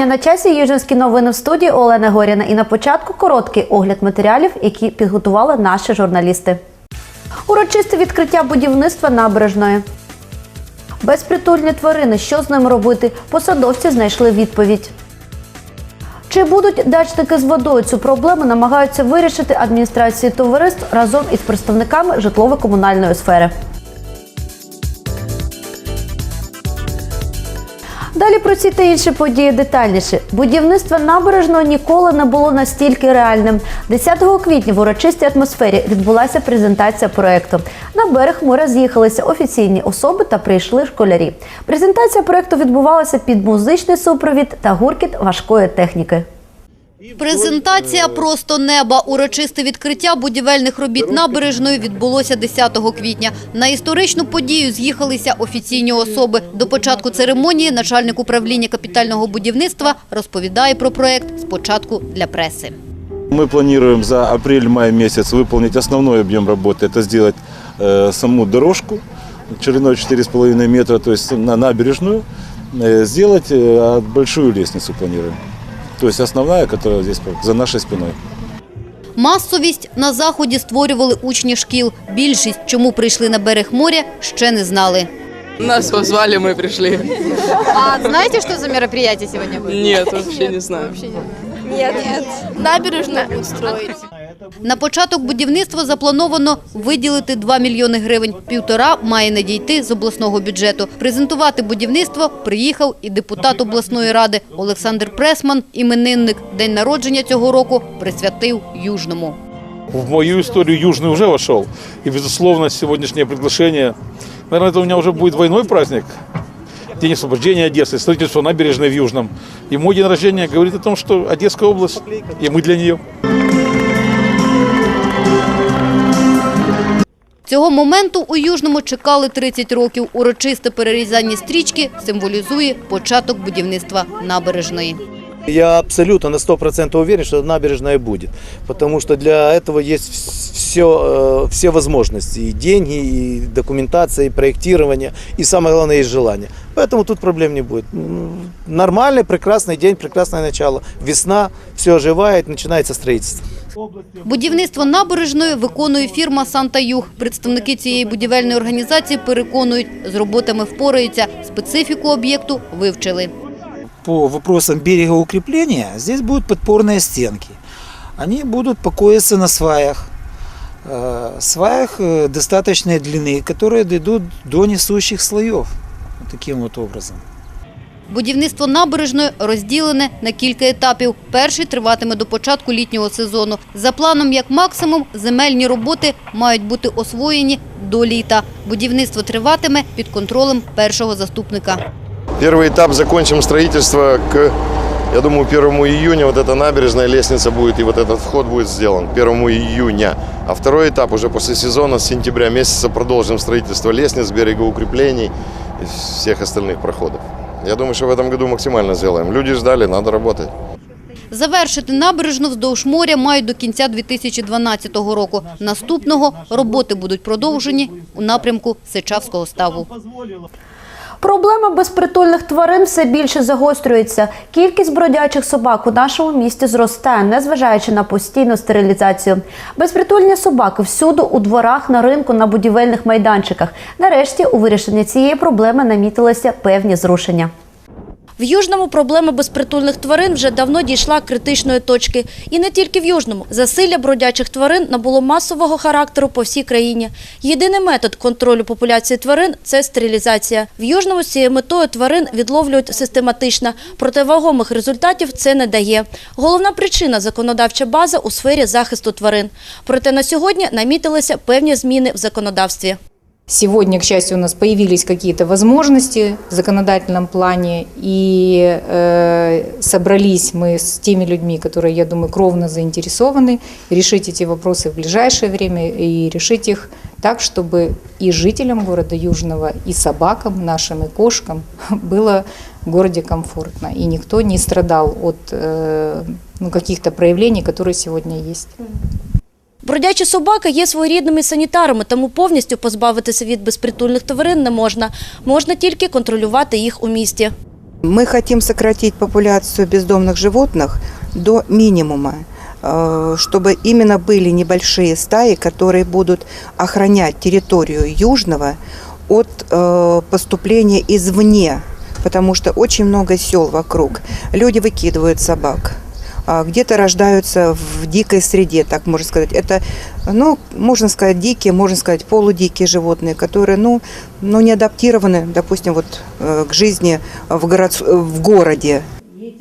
Вітання на часі Южинські новини в студії Олена Горіна. І на початку короткий огляд матеріалів, які підготували наші журналісти. Урочисте відкриття будівництва набережної. Безпритульні тварини. Що з ними робити? Посадовці знайшли відповідь. Чи будуть дачники з водою цю проблему намагаються вирішити адміністрації товариств разом із представниками житлово-комунальної сфери? Далі про ці та інші події детальніше. Будівництво набережного ніколи не було настільки реальним. 10 квітня в урочистій атмосфері відбулася презентація проекту. На берег моря з'їхалися офіційні особи та прийшли школярі. Презентація проекту відбувалася під музичний супровід та гуркіт важкої техніки. Презентація «Просто неба». Урочисте відкриття будівельних робіт набережної відбулося 10 квітня. На історичну подію з'їхалися офіційні особи. До початку церемонії начальник управління капітального будівництва розповідає про проект спочатку для преси. Мы планируем за апрель-май месяц выполнить основной объем работы. Это сделать э, саму дорожку шириной 4,5 метра, то есть на набережную. Э, сделать э, большую лестницу планируем. То есть основная, которая здесь за нашей спиной. Масовість на заході створювали учні шкіл. Більшість, чому прийшли на берег моря, ще не знали. Нас позвали, мы пришли. А знаете, что за мероприятие сегодня будет? Нет, вообще не знаю. Набережную будут строить. На початок будівництва заплановано виділити 2 мільйони гривень. Півтора має надійти з обласного бюджету. Презентувати будівництво приїхав і депутат обласної ради Олександр Пресман, іменинник. День народження цього року присвятив Южному. в мою историю Южный уже вошел. И, безусловно, сегодняшнее приглашение, наверное, это у меня уже будет двойной праздник. День освобождения Одессы, строительство набережной в Южном. И мой день рождения говорит о том, что Одесская область, и мы для нее. Цього моменту у Южному чекали 30 років. Урочисте перерізання стрічки символізує початок будівництва набережної. Я абсолютно на 100% уверен, что набережная будет. Потому что для этого есть все, все возможности. И деньги, и документация, и проектирование. И самое главное, есть желание. Поэтому тут проблем не будет. М, Нормальный, прекрасный день, прекрасное начало. Весна, все оживает, начинается строительство. Будівництво набережної виконує фірма «Санта-Юг». Представники цієї будівельної організації переконують, з роботами впораються, специфіку об'єкту вивчили. по вопросам берегоукрепления здесь будут подпорные стенки. Они будут покоиться на сваях. Э, Сваях э, достаточной длины, которые дойдут до несущих слоев. Вот таким вот образом. Будівництво набережної розділене на кілька етапів. Перший триватиме до початку літнього сезону. За планом, як максимум, земельні роботи мають бути освоєні до літа. Будівництво триватиме під контролем першого заступника. Первый этап закончим строительство к, я думаю, 1 июня вот эта набережная лестница будет и вот этот вход будет сделан 1 июня. А второй этап уже после сезона с сентября месяца продолжим строительство лестниц, берегоукреплений и всех остальных проходов. Я думаю, что в этом году максимально сделаем. Люди ждали, надо работать. Завершити набережну вздовж моря мають до кінця 2012 року. Наступного роботи будуть продовжені у напрямку Сичавського ставу. Проблема безпритульних тварин все більше загострюється. Кількість бродячих собак у нашому місті зростає, незважаючи на постійну стерилізацію. Безпритульні собаки всюди у дворах, на ринку, на будівельних майданчиках. Нарешті у вирішенні цієї проблеми намітилися певні зрушення. В Южному проблема безпритульних тварин вже давно дійшла критичної точки. І не тільки в Южному. Засилля бродячих тварин набуло масового характеру по всій країні. Єдиний метод контролю популяції тварин – це стерилізація. В Южному з цією метою тварин відловлюють систематично. Проте вагомих результатів це не дає. Головна причина – законодавча база у сфері захисту тварин. Проте на сьогодні намітилися певні зміни в законодавстві. Сегодня, к счастью, у нас появились какие-то возможности в законодательном плане, и э, собрались мы с теми людьми, которые, я думаю, кровно заинтересованы, решить эти вопросы в ближайшее время и решить их так, чтобы и жителям города Южного, и собакам нашим, и кошкам было в городе комфортно, и никто не страдал от э, ну, каких-то проявлений, которые сегодня есть. Бродячі собаки є своєрідними санітарами, тому повністю позбавитися від безпритульних тварин не можна. Можна тільки контролювати їх у місті. Мы хотим сократить популяцию бездомных животных до минимума, э, чтобы именно были небольшие стаи, которые будут охранять территорию Южного от э, поступления извне, потому что очень много сел вокруг. Люди выкидывают собак, а где-то рождаются в дикой среде, так можно сказать. Это, ну, можно сказать, дикие, можно сказать, полудикие животные, которые, ну, ну не адаптированы, допустим, вот э, к жизни в, город, в городе.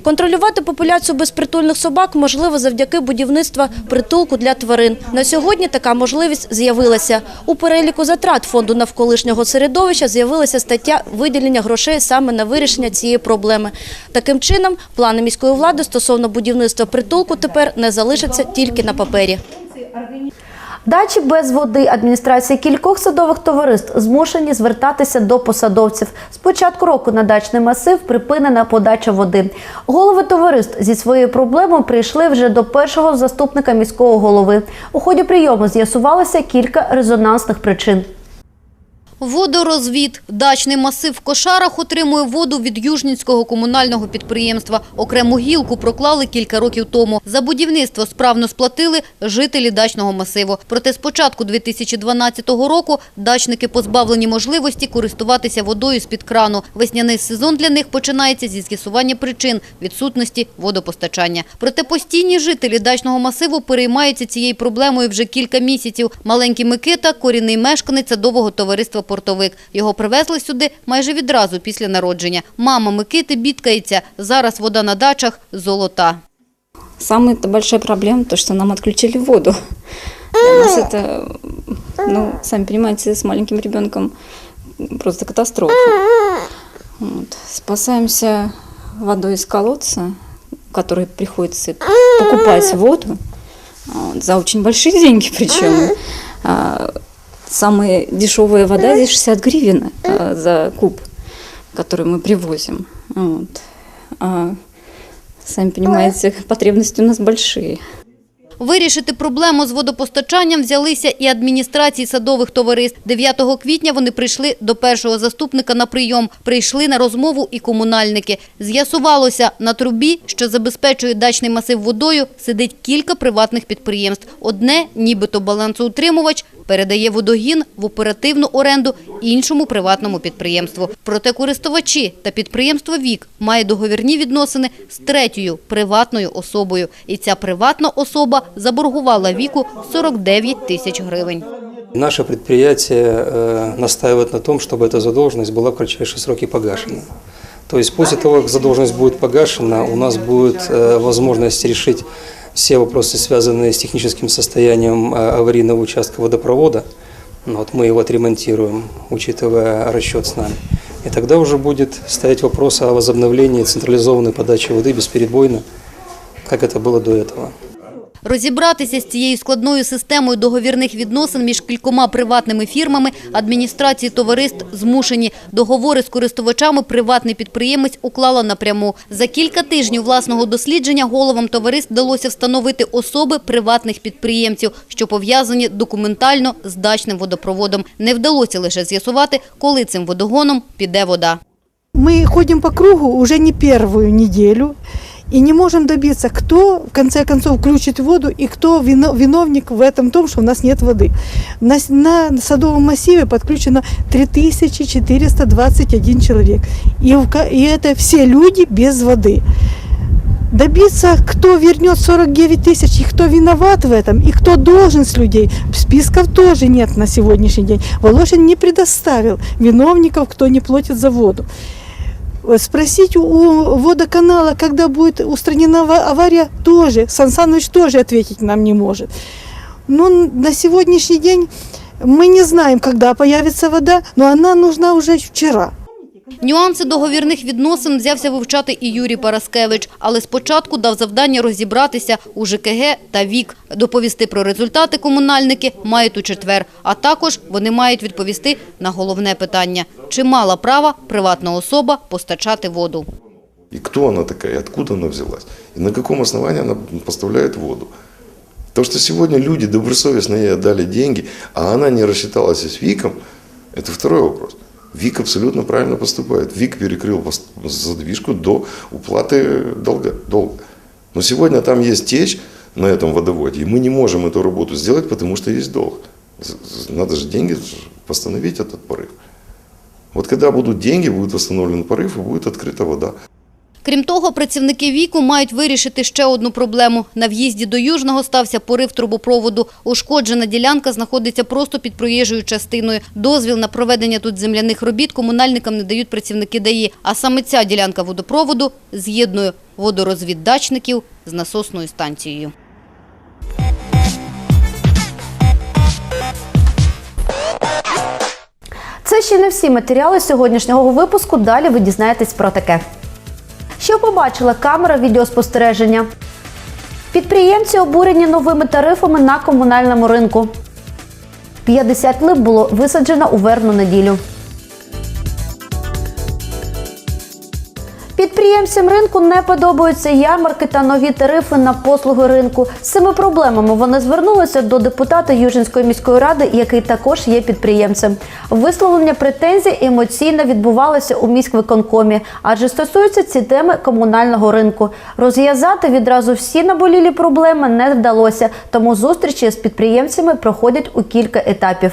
Контролювати популяцію безпритульних собак можливо завдяки будівництва притулку для тварин. На сьогодні така можливість з'явилася. У переліку затрат фонду навколишнього середовища з'явилася стаття виділення грошей саме на вирішення цієї проблеми. Таким чином, плани міської влади стосовно будівництва притулку тепер не залишаться тільки на папері. Дачі без води адміністрації кількох садових товариств змушені звертатися до посадовців. З початку року на дачний масив припинена подача води. Голови товариств зі своєю проблемою прийшли вже до першого заступника міського голови. У ході прийому з'ясувалося кілька резонансних причин. Водорозвід. Дачний масив в Кошарах отримує воду від Южнінського комунального підприємства. Окрему гілку проклали кілька років тому. За будівництво справно сплатили жителі дачного масиву. Проте з початку 2012 року дачники позбавлені можливості користуватися водою з-під крану. Весняний сезон для них починається зі з'ясування причин відсутності водопостачання. Проте постійні жителі дачного масиву переймаються цією проблемою вже кілька місяців. Маленький Микита – корінний мешканець садового товариства «Портовик». Його привезли сюди майже відразу після народження. Мама Микити бідкається. Зараз вода на дачах – золота. Самая большая проблема, то, что нам отключили воду. Для нас это, ну, сами понимаете, с маленьким ребенком просто катастрофа. Вот. Спасаемся водой из колодца, в которой приходится покупать воду вот, за очень большие деньги причем. Самая дешевая вода здесь 60 гривен за куб, который мы привозим. Вот. А Сами понимаете, потребности у нас большие. Вирішити проблему з водопостачанням взялися і адміністрації садових товариств. 9 квітня вони прийшли до першого заступника на прийом. Прийшли на розмову і комунальники. З'ясувалося, на трубі, що забезпечує дачний масив водою, сидить кілька приватних підприємств. Одне, нібито балансоутримувач, передає водогін в оперативну оренду іншому приватному підприємству. Проте користувачі та підприємство «Вік» має договірні відносини з третьою приватною особою. І ця приватна особа заборгувала «Віку» 49 тисяч гривень. Наше предприятие э, настаивает на том, чтобы эта задолженность была в кратчайшие сроки погашена. То есть после того, как задолженность будет погашена, у нас будет э, возможность решить все вопросы, связанные с техническим состоянием э, аварийного участка водопровода. Ну, Вот мы его отремонтируем, учитывая расчет с нами. И тогда уже будет стоять вопрос о возобновлении централизованной подачи воды бесперебойно, как это было до этого. Розібратися з цією складною системою договірних відносин між кількома приватними фірмами адміністрації товариств змушені. Договори з користувачами приватний підприємець уклала напряму. За кілька тижнів власного дослідження головам товариств вдалося встановити особи приватних підприємців, що пов'язані документально з дачним водопроводом. Не вдалося лише з'ясувати, коли цим водогоном піде вода. Мы ходим по кругу уже не первую неделю и не можем добиться, кто в конце концов включит воду и кто вино- виновник в этом том, что у нас нет воды. На, на Садовом массиве подключено 3421 человек. И, и это все люди без воды. Добиться, кто вернет 49 тысяч и кто виноват в этом, и кто должен с людей, списков тоже нет на сегодняшний день. Волошин не предоставил виновников, кто не платит за воду. Э, Спросить у водоканала, когда будет устранена ава- авария, тоже. Сан Саныч тоже ответить нам не может. Но на сегодняшний день мы не знаем, когда появится вода, но она нужна уже вчера. Нюанси договірних відносин взявся вивчати і Юрій Параскевич, але спочатку дав завдання розібратися у ЖКГ та ВІК. Доповісти про результати комунальники мають у четвер, а також вони мають відповісти на головне питання – чи мала права приватна особа постачати воду. И кто она такая, и откуда она взялась, и на каком основании она поставляет воду. То, что сегодня люди добросовестно ей отдали деньги, а она не рассчиталась с ВИКом, это второй вопрос. ВИК абсолютно правильно поступает. ВИК перекрыл пос- задвижку до уплаты долга. долга. Но сегодня там есть течь на этом водоводе, и мы не можем эту работу сделать, потому что есть долг. З- з- Надо же деньги восстановить этот порыв. Вот когда будут деньги, будет восстановлен порыв и будет открыта вода. Крім того, працівники віку мають вирішити ще одну проблему. На в'їзді до Южного стався порив трубопроводу. Ушкоджена ділянка знаходиться просто під проїжджою частиною. Дозвіл на проведення тут земляних робіт комунальникам не дають працівники ДАІ. А саме ця ділянка водопроводу з'єднує водорозвіддачників з насосною станцією. Це ще не всі матеріали сьогоднішнього випуску. Далі ви дізнаєтесь про таке. Що побачила камера відеоспостереження? Підприємці обурені новими тарифами на комунальному ринку. 50 лип було висаджено у верну неділю. Підприємцям ринку не подобаються ярмарки та нові тарифи на послуги ринку. З цими проблемами вони звернулися до депутата Южинської міської ради, який також є підприємцем. Висловлення претензій емоційно відбувалося у міськвиконкомі, адже стосуються ці теми комунального ринку. Розв'язати відразу всі наболілі проблеми не вдалося, тому зустрічі з підприємцями проходять у кілька етапів.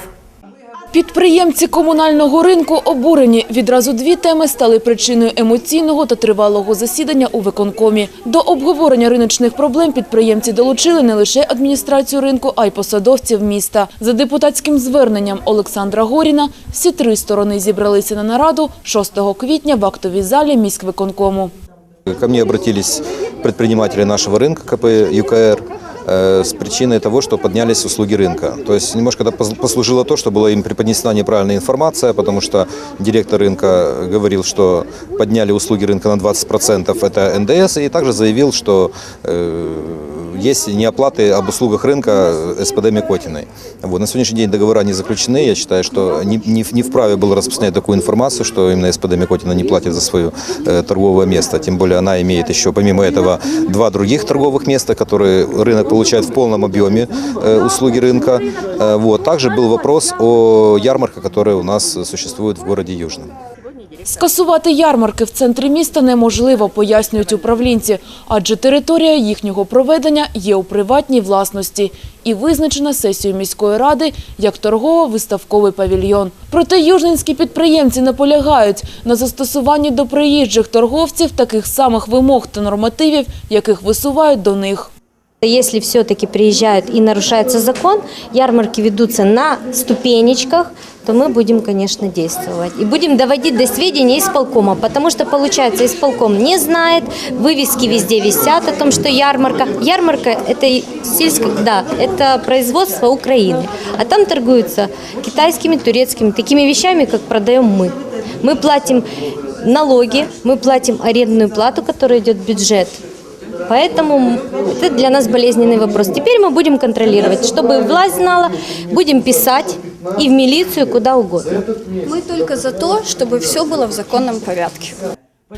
Підприємці комунального ринку обурені. Відразу дві теми стали причиною емоційного та тривалого засідання у виконкомі. До обговорення риночних проблем підприємці долучили не лише адміністрацію ринку, а й посадовців міста. За депутатським зверненням Олександра Горіна всі три сторони зібралися на нараду 6 квітня в актовій залі міськвиконкому. Ко мне обратились предприниматели нашего рынка КП ЮКР с причиной того, что поднялись услуги рынка. То есть немножко это пос- послужило то, что была им преподнесена неправильная информация, потому что директор рынка говорил, что подняли услуги рынка на 20%, это НДС, и также заявил, что э, есть неоплаты об услугах рынка СПД Микотиной. Вот. На сегодняшний день договора не заключены. Я считаю, что не, не, в- не вправе было распространять такую информацию, что именно СПД Микотина не платит за свое э, торговое место. Тем более она имеет еще, помимо этого, два других торговых места, которые рынок получает в полном объеме э, услуги рынка. Э, вот. Также был вопрос о ярмарках, которые у нас существуют в городе Южном. Скасувати ярмарки в центрі міста неможливо, пояснюють управлінці, адже територія їхнього проведення є у приватній власності і визначена сесією міської ради як торгово-виставковий павільйон. Проте южненські підприємці наполягають на застосуванні до приїжджих торговців таких самих вимог та нормативів, яких висувають до них. Если все-таки приезжают и нарушается закон, ярмарки ведутся на ступенечках, то мы будем, конечно, действовать. И будем доводить до сведения исполкома, потому что, получается, исполком не знает, вывески везде висят о том, что ярмарка. Ярмарка – это сельское, да, это производство Украины. А там торгуются китайскими, турецкими, такими вещами, как продаем мы. Мы платим налоги, мы платим арендную плату, которая идет в бюджет. Поэтому это для нас болезненный вопрос. Теперь мы будем контролировать, чтобы власть знала, будем писать и в милицию, куда угодно. Мы только за то, чтобы все было в законном порядке.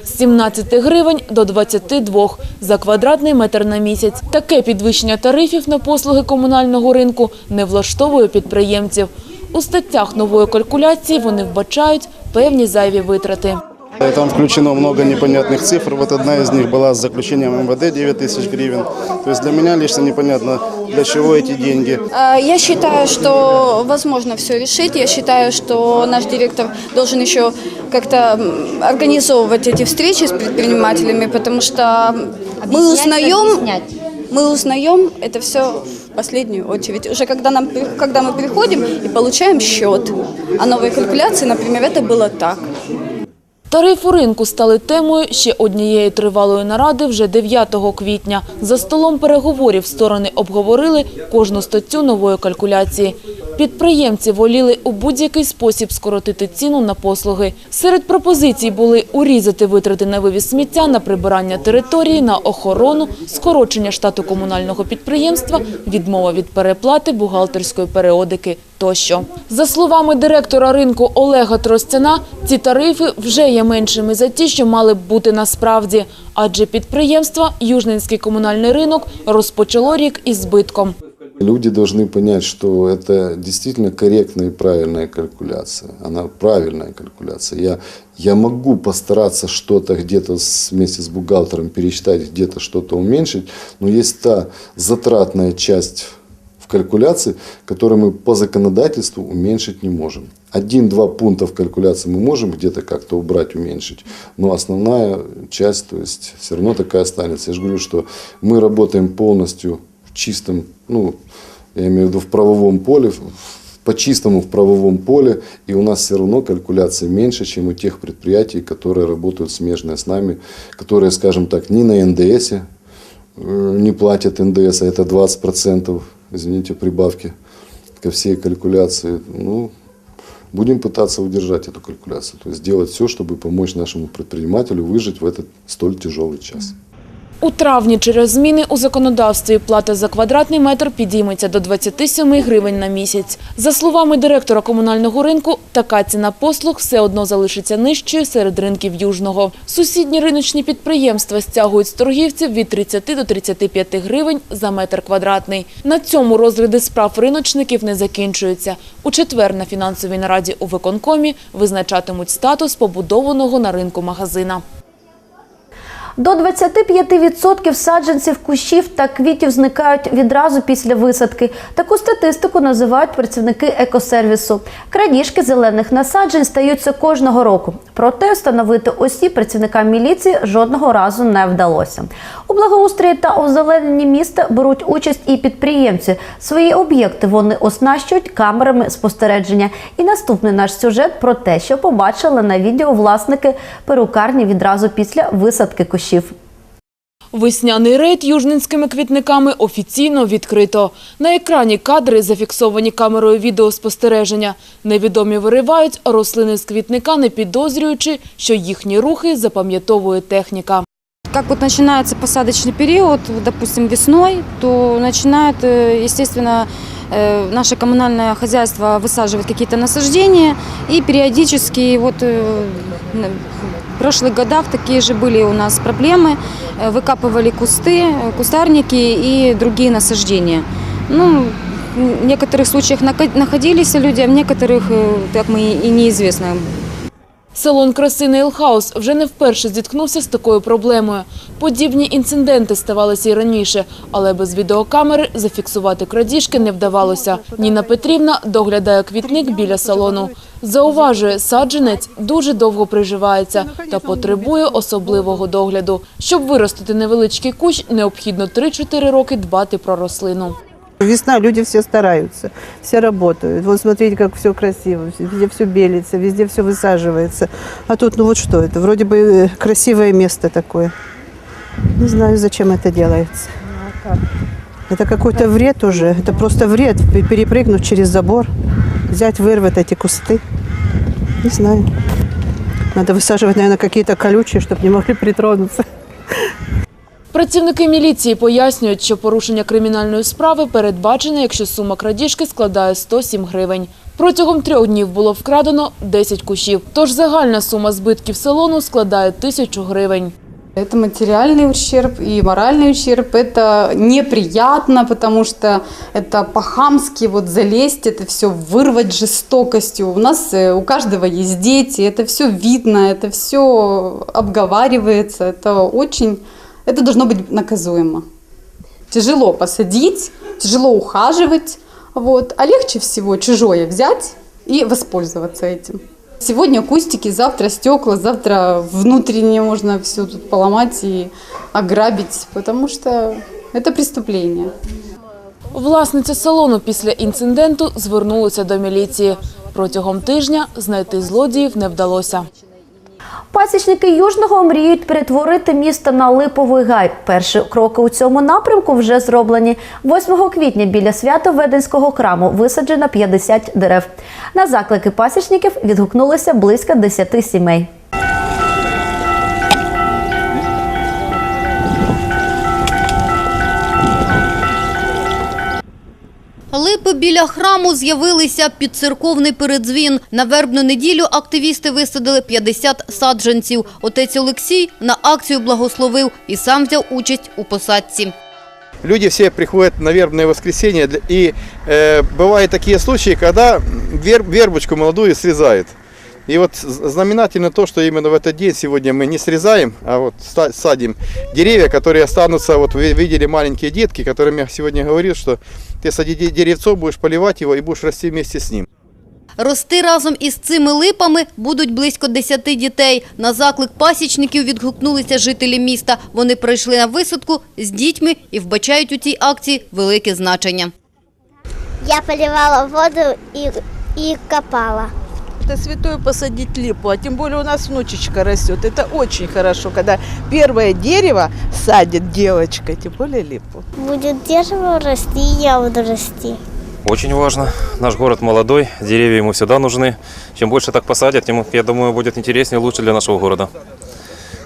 З 17 гривень до 22 за квадратний метр на місяць. Таке підвищення тарифів на послуги комунального ринку не влаштовує підприємців. У статтях нової калькуляції вони вбачають певні зайві витрати. Там включено много непонятных цифр. Вот одна из них была с заключением МВД 9 тысяч гривен. То есть для меня лично непонятно, для чего эти деньги. А, Я считаю, что возможно все решить. Я считаю, что наш директор должен еще как-то организовывать эти встречи с предпринимателями, потому что мы узнаем, мы узнаем это все в последнюю очередь. Уже когда, нам, когда мы приходим и получаем счет о новой калькуляции, например, это было так. Тарифи ринку стали темою ще однієї тривалої наради вже 9 квітня. За столом переговорів сторони обговорили кожну статтю нової калькуляції. Підприємці воліли у будь-який спосіб скоротити ціну на послуги. Серед пропозицій були урізати витрати на вивіз сміття, на прибирання території, на охорону, скорочення штату комунального підприємства, відмова від переплати бухгалтерської періодики тощо. За словами директора ринку Олега Тростяна, ці тарифи вже є меншими за ті, що мали б бути насправді, адже підприємство Южненський комунальний ринок розпочало рік із збитком. Люди должны понять, что это действительно корректная и правильная калькуляция. Она правильная калькуляция. Я, я могу постараться что-то где-то вместе с бухгалтером пересчитать, где-то что-то уменьшить, но есть та затратная часть в калькуляции, которую мы по законодательству уменьшить не можем. Один-два пункта в калькуляции мы можем где-то как-то убрать, уменьшить, но основная часть, то есть все равно такая останется. Я же говорю, что мы работаем полностью в чистом, ну, я имею в виду в правовом поле, по чистому в правовом поле, и у нас все равно калькуляция меньше, чем у тех предприятий, которые работают смежные с нами, которые, скажем так, не на НДС э, не платят НДС, а это 20%, извините, прибавки ко всей калькуляции. Ну, будем пытаться удержать эту калькуляцию, то есть делать все, чтобы помочь нашему предпринимателю выжить в этот столь тяжелый час. У травні через зміни у законодавстві плата за квадратний метр підійметься до 27 гривень на місяць. За словами директора комунального ринку, така ціна послуг все одно залишиться нижчою серед ринків Южного. Сусідні риночні підприємства стягують з торгівців від 30 до 35 гривень за метр квадратний. На цьому розгляди справ риночників не закінчуються. У четвер на фінансовій нараді у виконкомі визначатимуть статус побудованого на ринку магазина. До 25% саджанців кущів та квітів зникають відразу після висадки. Таку статистику називають працівники екосервісу. Крадіжки зелених насаджень стаються кожного року. Проте встановити осіб працівникам міліції жодного разу не вдалося. У благоустрої та озелененні міста беруть участь і підприємці. Свої об'єкти вони оснащують камерами спостереження. І наступний наш сюжет про те, що побачили на відео власники перукарні відразу після висадки кущів. Весняний рейд южнинськими квітниками офіційно відкрито. На екрані кадри зафіксовані камерою відеоспостереження. Невідомі виривають рослини з квітника, не підозрюючи, що їхні рухи запам'ятовує техніка. Как вот начинается посадочный период, допустим, весной, то начинает, э, естественно, э, наше коммунальное хозяйство высаживать какие-то насаждения и периодически вот э, в прошлых годах такие же были у нас проблемы, выкапывали кусты, кустарники и другие насаждения. Ну, в некоторых случаях находились люди, а в некоторых так мы и неизвестно. Салон краси Нейлхаус вже не вперше зіткнувся з такою проблемою. Подібні інциденти ставалися і раніше, але без відеокамери зафіксувати крадіжки не вдавалося. Ніна Петрівна доглядає квітник біля салону. Зауважує, саджанець дуже довго приживається та потребує особливого догляду. Щоб виростити невеличкий кущ, необхідно 3-4 роки дбати про рослину. Весна, люди все стараются, все работают. Вот смотрите, как все красиво, везде все белится, везде все высаживается. А тут, ну вот что это, вроде бы э, красивое место такое. Не знаю, зачем это делается. Это какой-то вред уже, это просто вред, пе- перепрыгнуть через забор, взять, вырвать эти кусты. Не знаю. Надо высаживать, наверное, какие-то колючие, чтобы не могли притронуться. Працівники міліції пояснюють, що порушення кримінальної справи передбачене, якщо сума крадіжки складає 107 гривень. Протягом трьох днів було вкрадено 10 кущів, тож загальна сума збитків салону складає тисячу гривень. Это материальный ущерб и моральный ущерб. Это неприятно, потому что это по-хамски вот залезть, это все вырвать жестокостью. У нас э, у каждого есть дети, это все видно, это все обговаривается. Это очень, это должно быть наказуемо. Тяжело посадить, тяжело ухаживать, вот, а легче всего чужое взять и воспользоваться этим. Сегодня кустики, завтра стекла, завтра внутренне можно все тут поломать и ограбить, потому что это преступление. Власниця салону після інциденту звернулася до міліції. Протягом тижня знайти злодіїв не вдалося. Пасічники Южного мріють перетворити місто на липовий гай. Перші кроки у цьому напрямку вже зроблені. 8 квітня біля свято-веденського храму висаджено 50 дерев. На заклики пасічників відгукнулися близько 10 сімей. Липи біля храму з'явилися під церковний передзвін. На вербну неділю активісти висадили 50 саджанців. Отець Олексій на акцію благословив і сам взяв участь у посадці. Люди всі приходять на вербне воскресіння і е, бувають такі випадки, коли когда вер- вербочку молоду срезают. И вот з- знаменательно то, что именно в этот день сегодня мы не срезаем, а вот ста- садим деревья, которые останутся, вот вы видели маленькие детки, которым я сегодня говорил, что ты сади де- деревцо, будешь поливать его и будешь расти вместе с ним. Рости разом із цими липами будуть близько 10 дітей. На заклик пасічників відгукнулися жителі міста. Вони прийшли на висадку з дітьми і вбачають у цій акції велике значення. Я поливала воду и, и копала. Это святое посадить липу, а тем более у нас внучечка растет. Это очень хорошо, когда первое дерево садит девочка, тем более липу. Будет дерево расти, я буду расти. Очень важно. Наш город молодой, деревья ему всегда нужны. Чем больше так посадят, тем, я думаю, будет интереснее и лучше для нашего города.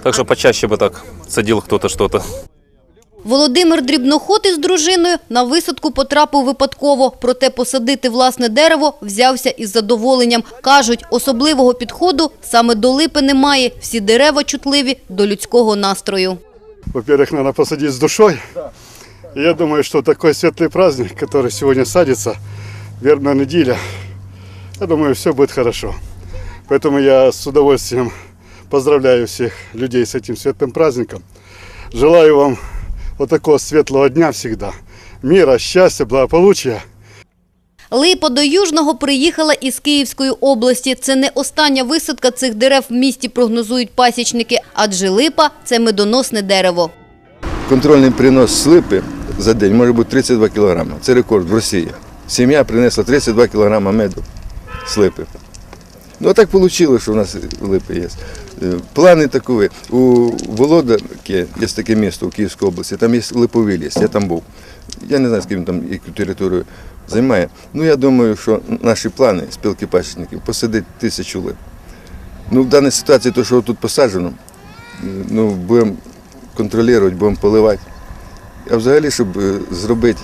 Так что почаще бы так садил кто-то что-то. Володимир Дрібноход із дружиною на висадку потрапив випадково, проте посадити власне дерево взявся із задоволенням. Кажуть, особливого підходу саме до липи немає. Всі дерева чутливі до людського настрою. Во-первых, надо посадить с душой. И я думаю, что такой светлый праздник, который сегодня садится, вербная неделя, я думаю, все будет хорошо. Поэтому я с удовольствием поздравляю всех людей с этим светлым праздником. Желаю вам вот такого светлого дня всегда. Мира, счастья, благополучия. Липа до Южного приїхала із Київської області. Це не остання висадка цих дерев в місті, прогнозують пасічники, адже липа – це медоносне дерево. Контрольний принос слипи за день може бути 32 кг. Це рекорд в Росії. Сім'я принесла 32 кг меду слипи. Ну а так вийшло, що у нас липи є. Е, Плани такові. У Володарки є таке місто у Київській області, там є липовий ліс, я там був. Я не знаю, з ким там яку територію займає. Ну я думаю, що наші плани спілки пасічників посадити тисячу лип. Ну, в даній ситуації, то, що тут посаджено, ну, будемо контролювати, будемо поливати. А взагалі, щоб е, зробити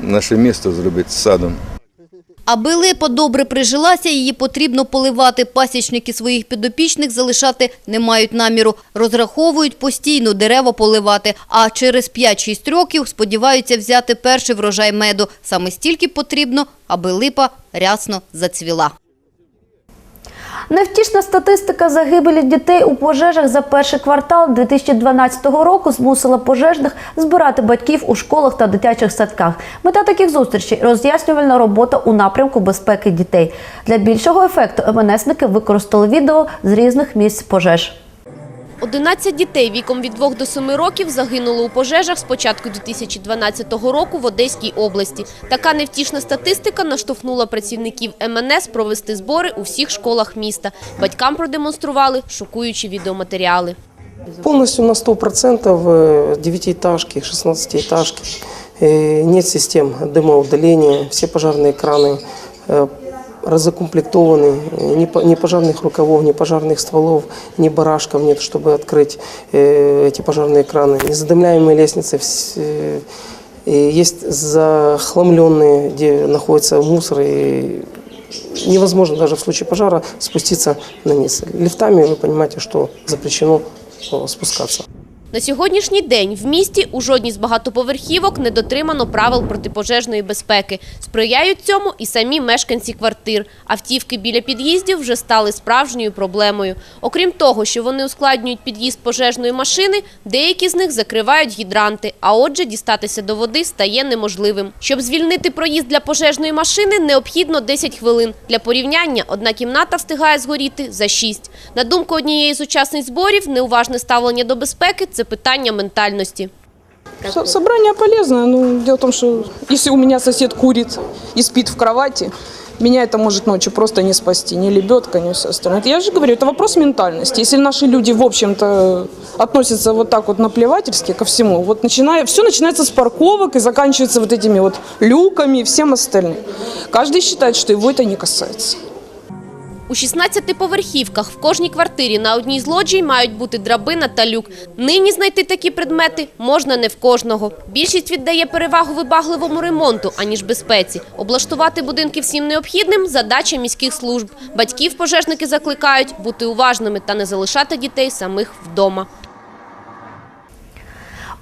наше місто, зробити садом. Аби липа добре прижилася, її потрібно поливати. Пасічники своїх підопічних залишати не мають наміру. Розраховують постійно дерева поливати. А через 5-6 років сподіваються взяти перший врожай меду. Саме стільки потрібно, аби липа рясно зацвіла. Невтішна статистика загибелі дітей у пожежах за перший квартал 2012 року змусила пожежних збирати батьків у школах та дитячих садках. Мета таких зустрічей роз'яснювальна робота у напрямку безпеки дітей. Для більшого ефекту МНСники використали відео з різних місць пожеж. 11 дітей віком від 2 до 7 років загинуло у пожежах з початку 2012 року в Одеській області. Така невтішна статистика наштовхнула працівників МНС провести збори у всіх школах міста. Батькам продемонстрували шокуючі відеоматеріали. Полностью на 100% э, девятиэтажки, 16-этажки. Э, Нет систем дымоудаления, все пожарные краны э, разукомплектованы, э, ни по- ни пожарных рукавов, ни пожарных стволов, ни барашков нет, чтобы открыть э, эти пожарные краны. Незадымляемые лестницы вс- э, и есть захламленные, где находится мусор, и невозможно даже в случае пожара спуститься на низ. Лифтами вы понимаете, что запрещено э, спускаться. На сьогоднішній день в місті у жодній з багатоповерхівок не дотримано правил протипожежної безпеки. Сприяють цьому і самі мешканці квартир. Автівки біля під'їздів вже стали справжньою проблемою. Окрім того, що вони ускладнюють під'їзд пожежної машини, деякі з них закривають гідранти, а отже, дістатися до води стає неможливим. Щоб звільнити проїзд для пожежної машини, необхідно 10 хвилин. Для порівняння одна кімната встигає згоріти за 6. На думку однієї з учасниць зборів, неуважне ставлення до безпеки – це питання ментальності. Со- Собрание полезное. Ну, дело в том, что если у меня сосед курит и спит в кровати, меня это может ночью просто не спасти. Ни лебедка, ни все остальное. Это Я же говорю, это вопрос ментальности. Если наши люди, в общем-то, относятся вот так вот наплевательски ко всему, вот начиная, все начинается с парковок и заканчивается вот этими вот люками и всем остальным. Каждый считает, что его это не касается. У 16-поверхівках в кожній квартирі на одній з лоджій мають бути драбина та люк. Нині знайти такі предмети можна не в кожного. Більшість віддає перевагу вибагливому ремонту, аніж безпеці. Облаштувати будинки всім необхідним – задача міських служб. Батьків пожежники закликають бути уважними та не залишати дітей самих вдома.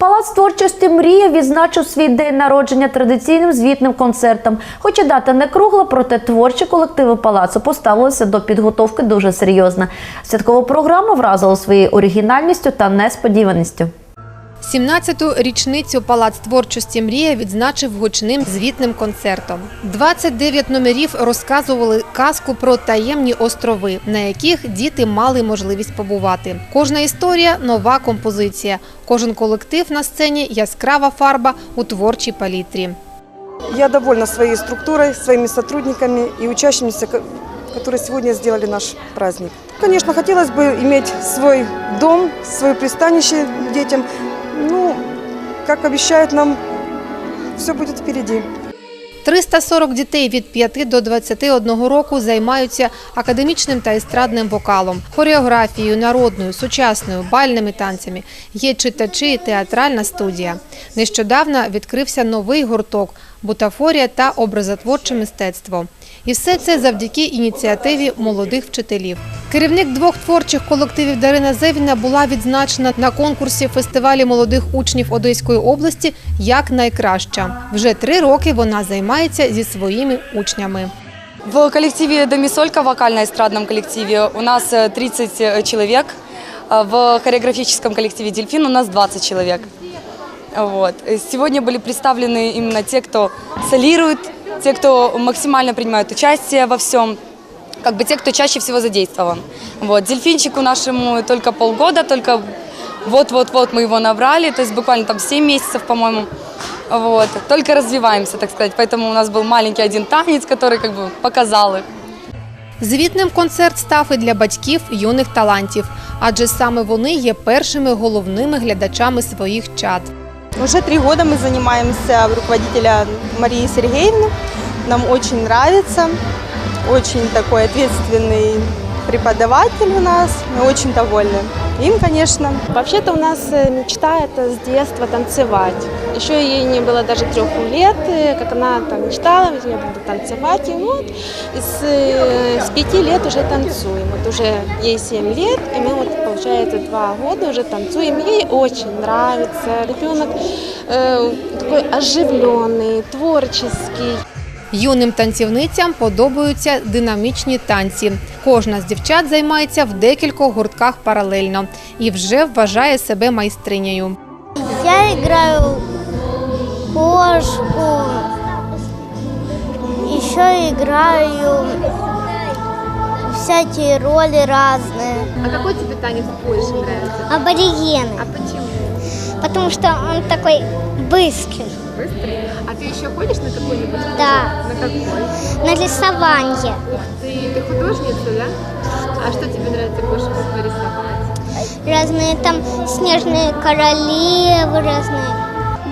Палац творчості Мрія відзначив свій день народження традиційним звітним концертом. Хоча дата не кругла, проте творчі колективи палацу поставилися до підготовки дуже серйозно. Святкова програма вразила своєю оригінальністю та несподіваністю. 17-ту річницю Палац творчості Мрія відзначив гучним звітним концертом. 29 номерів розказували казку про таємні острови, на яких діти мали можливість побувати. Кожна історія нова композиція. Кожен колектив на сцені яскрава фарба у творчій палітрі. Я довольна своей структурой, своими сотрудниками и учащимися, которые сегодня сделали наш праздник. Конечно, хотелось бы иметь свой дом, свое пристанище детям. Ну, как обещают нам, все будет впереди. 340 дітей від 5 до 21 року займаються академічним та естрадним вокалом, хореографією, народною, сучасною, бальними танцями. Є читачі і театральна студія. Нещодавно відкрився новий гурток бутафорія та образотворче мистецтво. І все це завдяки ініціативі молодих вчителів. Керівник двох творчих колективів Дарина Зевіна була відзначена на конкурсі фестивалі молодих учнів Одеської області як найкраща. Вже три роки вона займається зі своїми учнями. В коллективе «Домисолька», вокально-эстрадном коллективе, у нас э, 30 человек. А В хореографическом коллективе «Дельфин» у нас 20 человек. Вот. Э, Сегодня были представлены именно те, кто солирует, те, кто максимально принимают участие во всем, как бы те, кто чаще всего задействован. Вот. Дельфинчику нашему только полгода, только вот-вот-вот мы его набрали, то есть буквально там 7 месяцев, по-моему. Вот. Только развиваемся, так сказать. Поэтому у нас был маленький один танец, который как бы показал их. Звітним концерт став і для батьків юних талантів, адже саме вони є першими головними глядачами своїх чад. Уже три года мы занимаемся руководителя Марии Сергеевны. Нам очень нравится. Очень такой ответственный преподаватель у нас. Мы очень довольны. Им, конечно. Вообще-то у нас э, мечта это с детства танцевать. Еще ей не было даже трех лет, э, как она там мечтала, я буду танцевать. И вот с, э, с пяти лет уже танцуем. Вот уже ей семь лет, и мы вот, получается, два года уже танцуем. Ей очень нравится. Ребенок э, такой оживленный, творческий. Юним танцівницям подобаються динамічні танці. Кожна з дівчат займається в декількох гуртках паралельно і вже вважає себе майстринею. Я играю кошку, еще играю всякие роли разные. А какой тебе танец больше нравится? Аборигены. А почему? Потому что он такой быстрый. Быстрый? А ты еще ходишь на какой-нибудь? Да. На какой? На рисование. Ух ты, ты художница, да? А что тебе нравится больше всего рисовать? Разные там снежные королевы разные.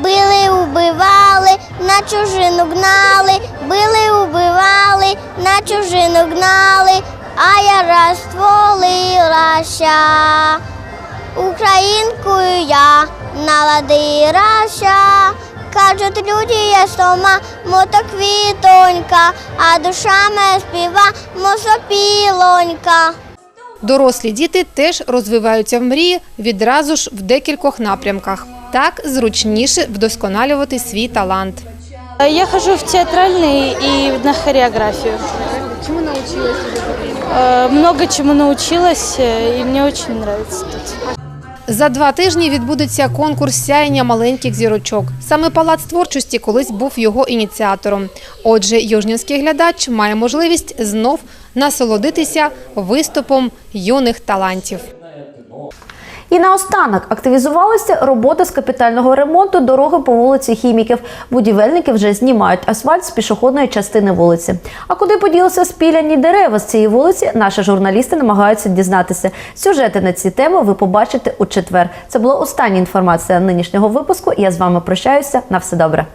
Били, убивали, на чужину гнали, били, убивали, на чужину гнали, а я розтворилася. Українкою я наладилася. Кажуть люди, я сома, мото квітонька, а душа моя співа, мосопілонька. Дорослі діти теж розвиваються в мрії відразу ж в декількох напрямках. Так зручніше вдосконалювати свій талант. Я хожу в театральный и на хореографию. Чему научилась Э, Много чему научилась, э, и мне очень нравится тут. За два тижні відбудеться конкурс сяєння маленьких зірочок. Саме палац творчості колись був його ініціатором. Отже, южнінський глядач має можливість знов насолодитися виступом юних талантів. І наостанок активізувалася робота з капітального ремонту дороги по вулиці Хіміків. Будівельники вже знімають асфальт з пішохідної частини вулиці. А куди поділися спіляні дерева з цієї вулиці? Наші журналісти намагаються дізнатися. Сюжети на ці теми ви побачите у четвер. Це була остання інформація нинішнього випуску. Я з вами прощаюся. На все добре.